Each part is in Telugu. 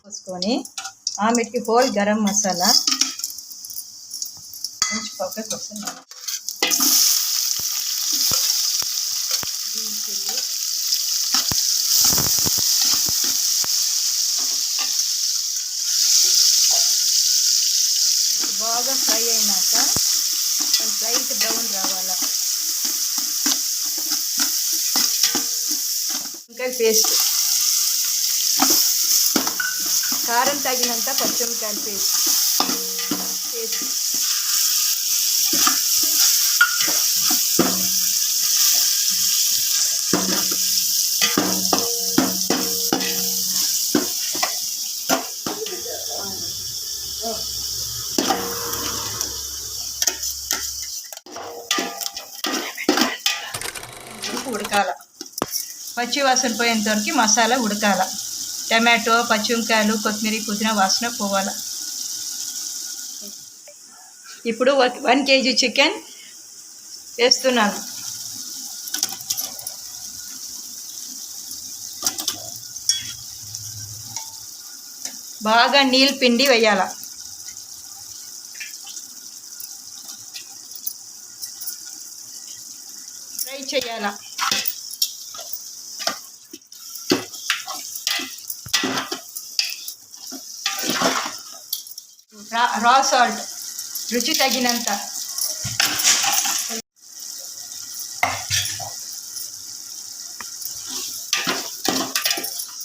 పోసుకొని ఆమెకి హోల్ గరం మసాలా మంచి పక్కకి వస్తున్నాను బాగా ఫ్రై అయినాక లైట్ బ్రౌన్ రావాలా. ఇంకా పేస్ట్ కారం తగినంత పచ్చిమిరకాయల పేస్ట్ పేస్ట్ ఉప్పు ఉడకాల పచ్చి వాసన పోయేంత వరకు మసాలా ఉడకాల. టమాటో పచ్చిమిరకాయలు కొత్తిమీర పుదీనా వాసన పోవాల. ఇప్పుడు వన్ కేజీ చికెన్ వేస్తున్నాను. బాగా నీళ్ళు పిండి వేయాల. ఫ్రై చేయాలా. రా రా సాల్ట్ రుచి తగినంత.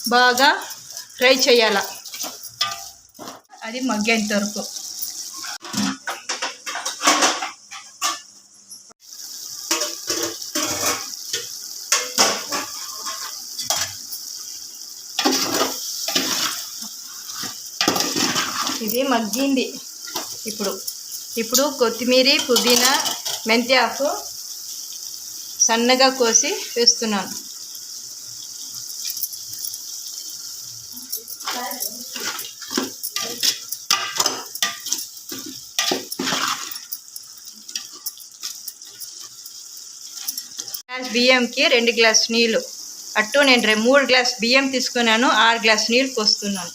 బాగా ఫ్రై చేయాల. అది మగ్గేంత వరకు. ఇది మగ్గింది. ఇప్పుడు ఇప్పుడు కొత్తిమీర పుదీనా మెంతి ఆకు సన్నగా కోసి వేస్తున్నాను. గ్లాస్ బియ్యంకి రెండు గ్లాస్ నీళ్ళు. అట్టు నేను రెండు మూడు గ్లాస్ బియ్యం తీసుకున్నాను ఆరు గ్లాస్ నీళ్ళు పోస్తున్నాను.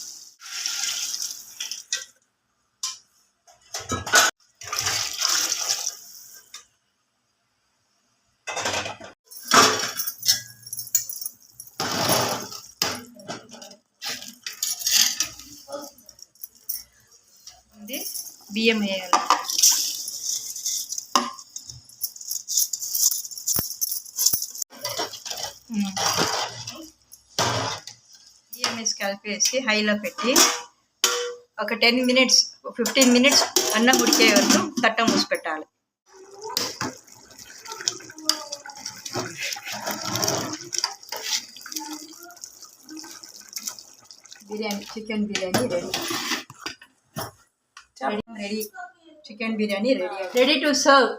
బియ్యం వేయాలి ఉమ్. బియ్యం వేసి కలిపేసి హైలో పెట్టి ఒక టెన్ మినిట్స్ ఫిఫ్టీన్ మినిట్స్ అన్నం ఉడికే వరకు తట్ట మూసి పెట్టాలి biryani chicken biryani ready ready chicken biryani ready ready to serve